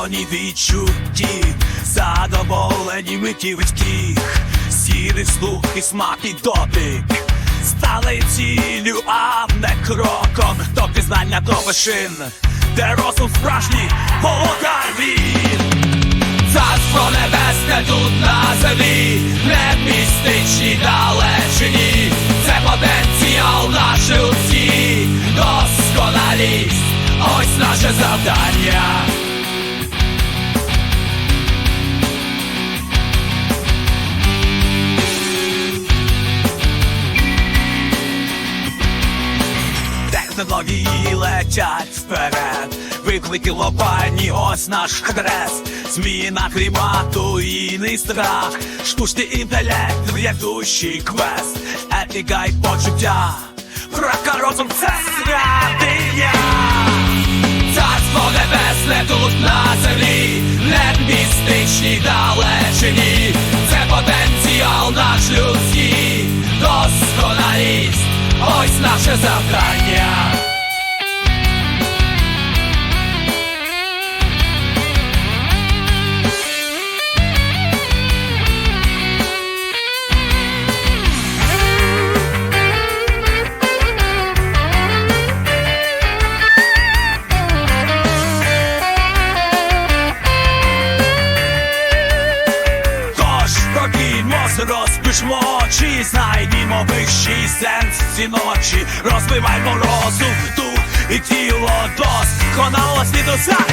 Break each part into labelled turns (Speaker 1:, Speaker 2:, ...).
Speaker 1: полоні відчутті, задоволені миті витьких, сірий слух і смак і дотик. Стали ціллю, а не кроком до пізнання до вершин, де розум справжній володар він. Царство небесне тут на землі, не в містичній далечині, це потенціал наші усі, досконалість, ось наше завдання. Летять вперед, виклики лопані, ось наш хрест, зміна клімату і не страх, штучний інтелект, врядущий квест, етика й почуття, розум це святиня. Царство небесне тут на землі, не містичній далечині, це потенціал наш людський, досконалість, ось наше завдання.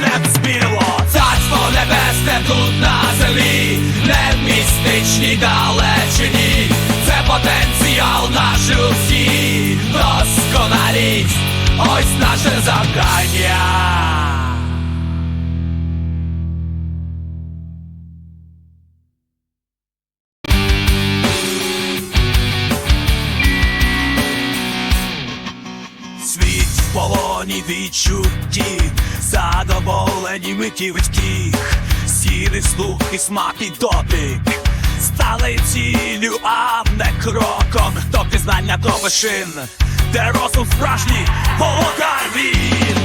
Speaker 1: Захнем спіло. Царство небесне тут на землі, не в містичній далечині, це потенціал наш усі, досконалість, ось наше завдання. Світ в полоні відчутті, задоволені миті витьких, сірий слух і смак і дотик. Стали ціллю, а не кроком. До пізнання до вершин, де розум справжній володар він.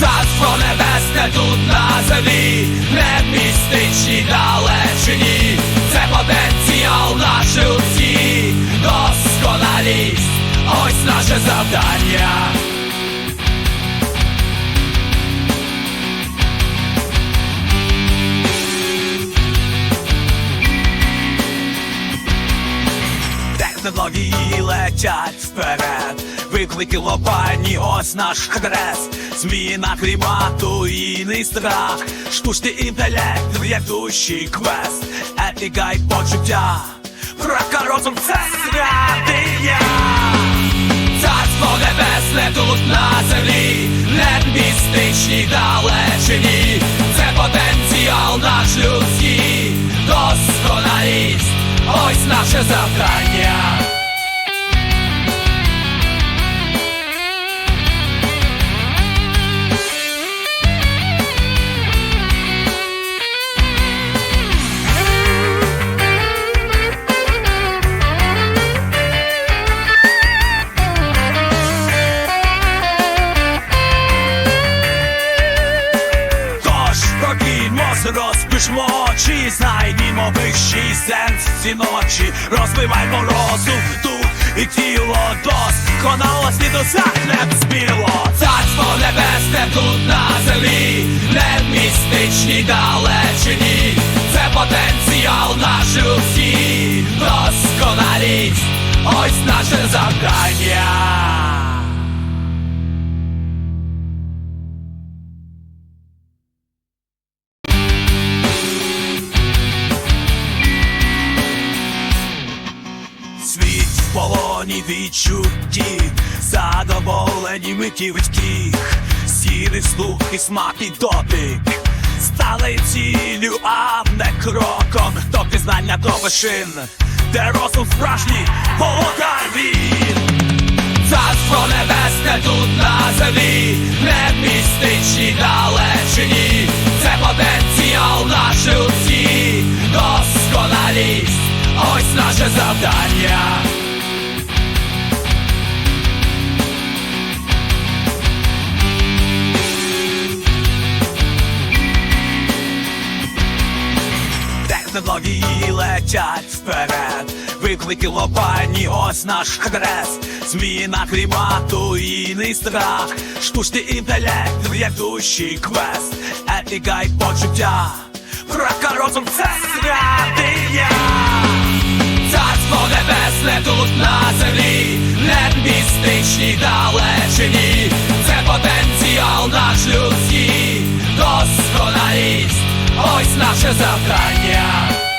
Speaker 1: Царство небесне тут на землі, не в містичній далечині, це потенціал наші усі, досконалість, ось наше завдання. Технології летять вперед, виклики лопані, ось наш хрест, зміна клімату і не страх, штучний інтелект, врядущий квест, етика й почуття, Рака розум це святиня. Царство небесне тут на землі, не містичній далечині, це потенціал наш людський, досконалість, ось наше завдання. Далечині, це потенціал наш усі, досконалість, ось наше завдання. Світ в полоні відчутті, задоволені миті витьких, сірий слух і смак і дотик. Стали ціллю, а не кроком до пізнання до вершин, де розум справжній володар він. Царство небесне тут на землі, не в містичній далечині, це потенціал наші усі, досконалість, ось наше завдання. Технології летять вперед. Виклики лопані, ось наш адрес. Зміна клімату і не страх. Штучний інтелект, ведущий квест, етика й почуття. Правка розум це святиня. Царство небесне тут на землі, не містичній далечині, наше завдання.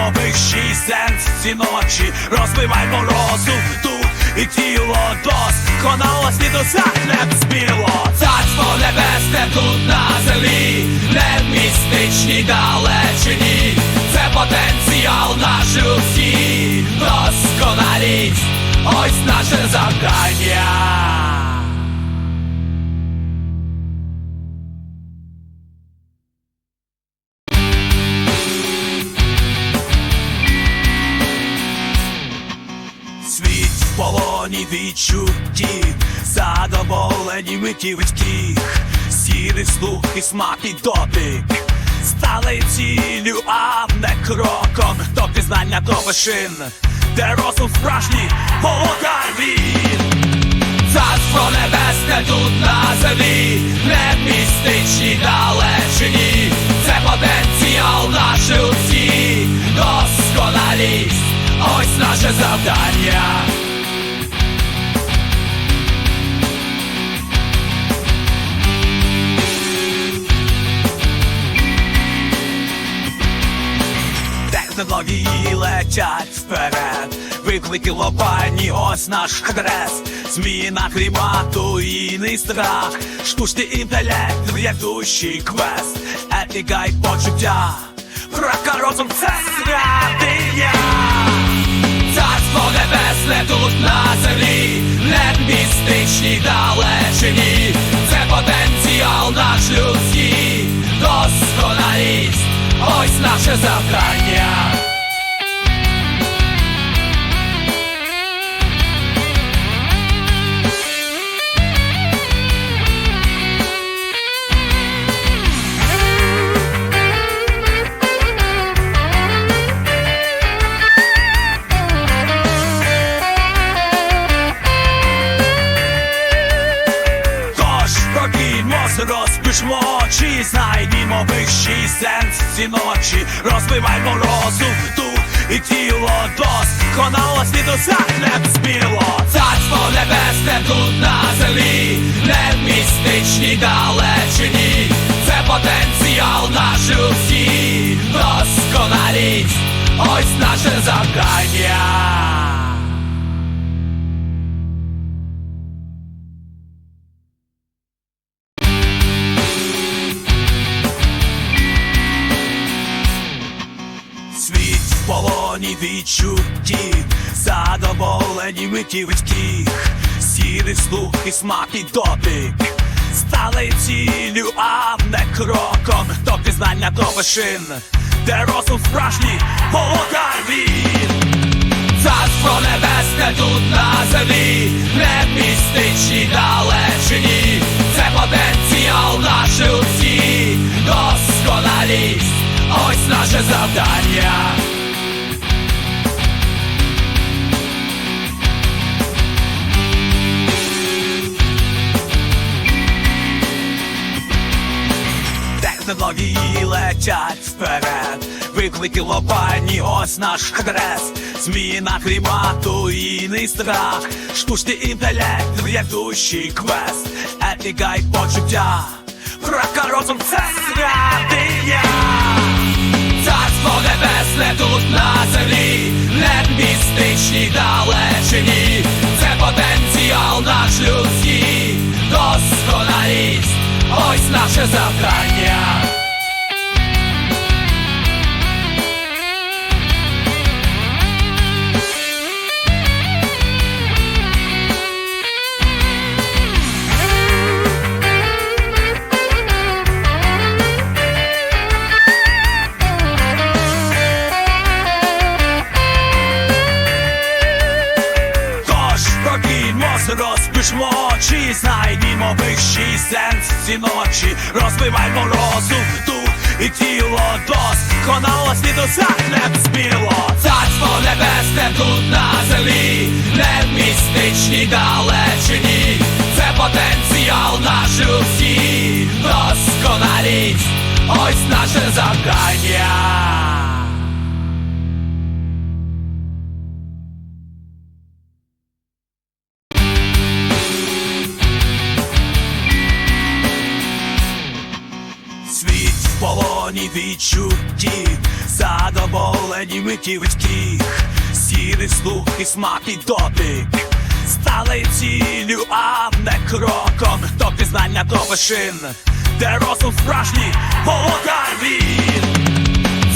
Speaker 1: Знайдімо вищий сенс ці ночі, розбиваймо розум, дух і тіло досконало світозахнем спіло. Царство небесне тут на землі, не в містичній далечині, це потенціал наш людський, досконалість, ось наше завдання. Полоні відчуттів, задоволені миті людських, сірий слух і смак і дотик, стали ціллю, а не кроком, до пізнання до вишин, де розум справжній володар він. Царство небесне тут на землі, не в містичній далечині, це потенціал наш людський, досконалість, ось наше завдання. Технології летять вперед, виклики лопані, ось наш адрес. Зміна клімату і не страх, штучний інтелект, ведущий квест, етика й почуття. Правка розум це святиня. Царство небесне тут на землі, не містичній далечині, це потенціал наш людський, досконалість, ось наше завдання. Захнем спіло. Царство небесне тут на землі, не в містичній далечині, це потенціал наш усі, досконалість, ось наше завдання. Задоволені миті людських, сірий слух і смак і дотик, стали ціллю, а не кроком до пізнання до вишин, де розум справжній володар він. Царство небесне тут на землі, не в містичній далечині, це потенціал наш людський, досконалість, ось наше завдання. Летять вперед, виклики лопані, ось наш адрес. Зміна клімату і не страх, штучний інтелект, ведущий квест, етика й почуття. Правка розум це святиня. Царство небесне тут на землі, не містичній далечині, це потенціал наш людський, досконалість, ось наше завдання. очі, знайдімо вищий сенс ці ночі, розбиваймо розум, дух і тіло досконалості досягнем збіло Царство небесне тут на землі, не в містичній далечині, це потенціал наш усі, досконалість, ось наше завдання. Полоні відчуттів, задоволені миттєвицьких, сірий слух і смак і дотик, стали ціллю, а не кроком. До пізнання до вишин, де розум справжній володар він.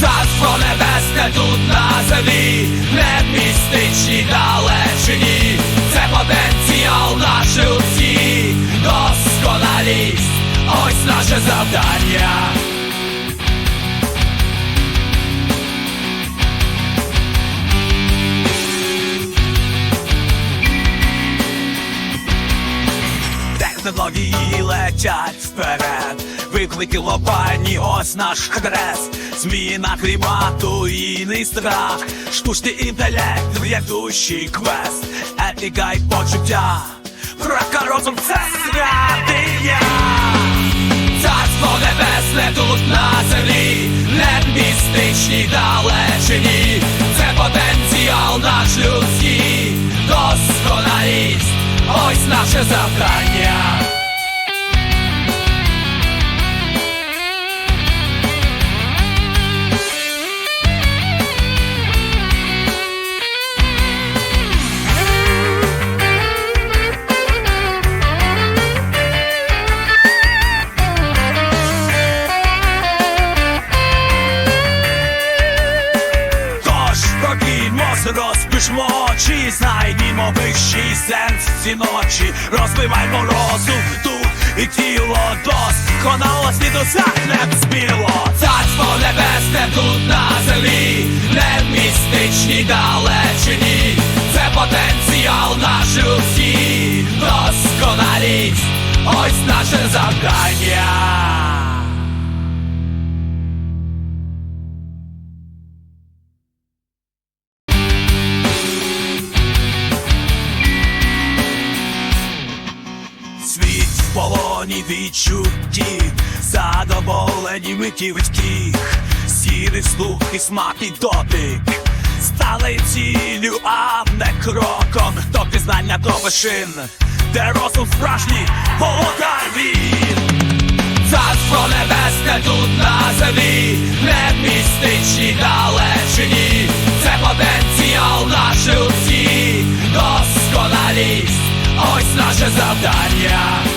Speaker 1: Царство небесне тут на землі, не в містичній далечині, це потенціал наш усі, досконалість, ось наше завдання. Технології летять вперед, виклики глобальні, ось наш адрес. Зміна клімату і не страх, штучний інтелект, врядущий квест, етика й почуття, розум це святиня. Царство небесне тут на землі, не містичній далечині, це потенціал наш людський, досконалість, ось наше завдання. Ось наше завдання. Світ в полоні відчуттів, задоволені миттєвицьких, сірий слух і смак і дотик, стали ціллю, а не кроком. До пізнання до вишин, де розум справжній володар він. Царство небесне тут на землі, не в містичній далечині, це потенціал наші усі, досконалість, ось наше завдання.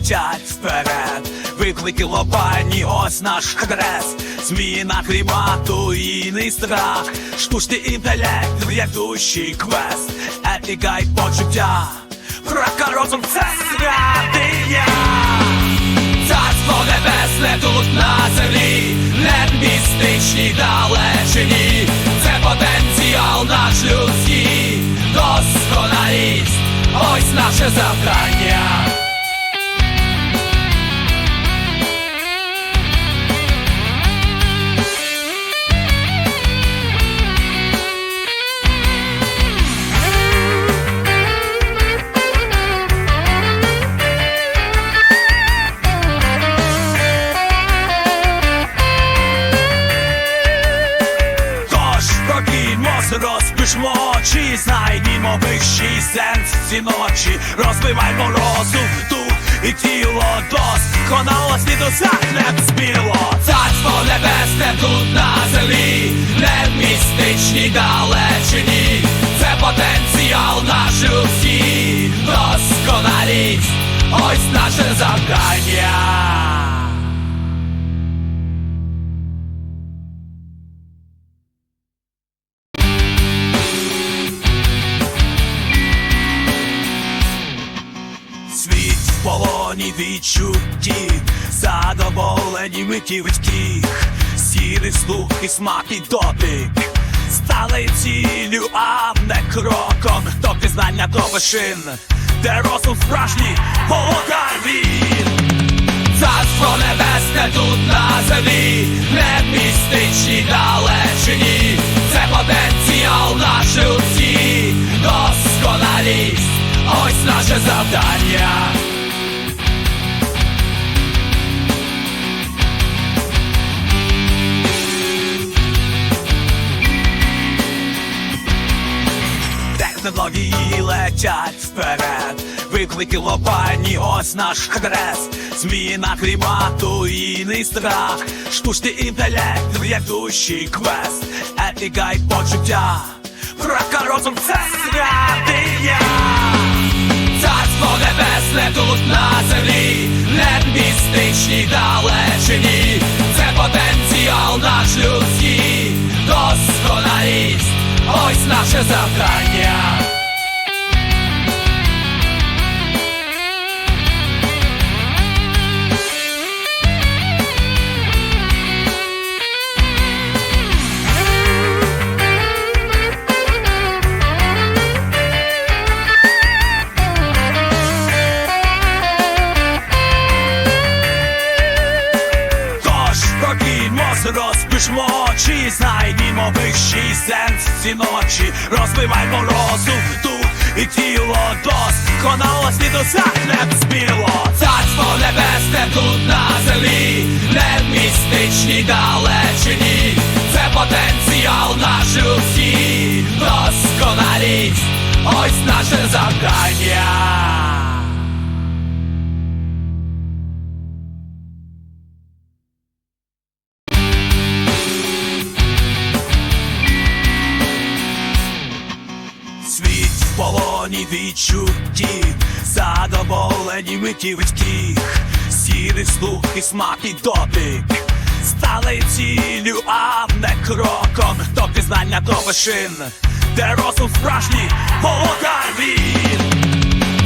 Speaker 1: Летять вперед, виклики глобальні, ось наш адрес. Зміна клімату і не страх, штучний інтелект, врядущий квест, етика й почуття, розум це святиня. Царство небесне тут на землі, не в містичній далечині, це потенціал наш людський, досконалість, ось наше завдання. Розпишмо очі, знайдімо вищий сенс ці ночі, розбиваймо розум, дух і тіло досконалості досягне сміло. Царство небесне тут на землі, не в містичній далечині, це потенціал наш усі, досконалість, ось наше завдання. Полоні відчуттів, задоволені миттєвицьких, сірий слух і смак і дотик. Стали ціллю, а не кроком. До пізнання до вишин, де розум справжній володар він. Царство небесне тут на землі, не в далечині, це потенціал наші усі, досконалість, ось наше завдання. Технології летять вперед, виклики лопані, ось наш хрест, зміна клімату і не страх, штучний інтелект, врядущий квест, етика й почуття, Прака розум це святиня. Царство небесне тут на землі, не містичній далечині, це потенціал наш людський, досконалість, ось наше завдання. Містичній далечині, це потенціал наш усі, досконалість, ось наше завдання. Полоні відчуттів, задоволені миті витьких, сірий слух і смак і дотик, стали ціллю, а не кроком до пізнання до вишин, де розум справжній володар він.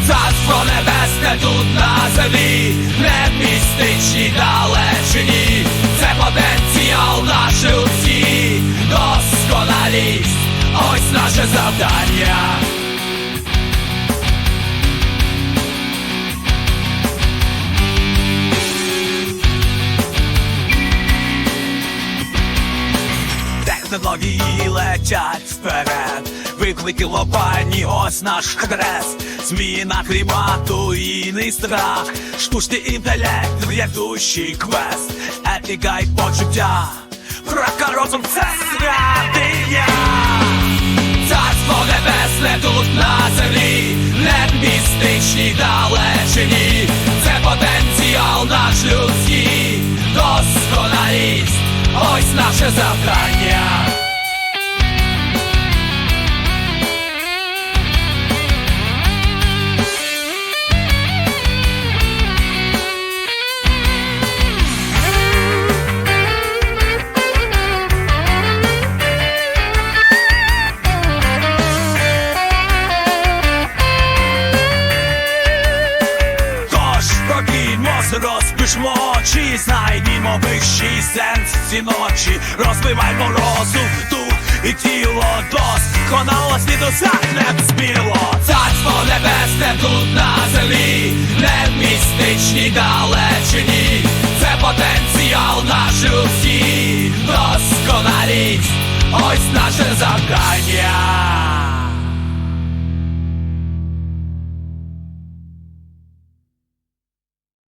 Speaker 1: Царство небесне тут на землі, не в містичній далечині, це потенціал наші усі, досконалість, ось наше завдання. Технології летять вперед, виклики лопані, ось наш хрест, зміна клімату і не страх, штучний інтелект, врядущий квест, етика й почуття, Прака розум це святиня. Царство небесне тут на землі, не містичній далечині, це потенціал наш людський, досконалість, ось наше завдання. Розпишмо очі, знайдімо вищий сенс ці ночі, розбиваймо розум, дух і тіло досконало світу захнем спіло. Царство небесне тут на землі, не в містичній далечині, це потенціал наш усі, досконалість, ось наше завдання.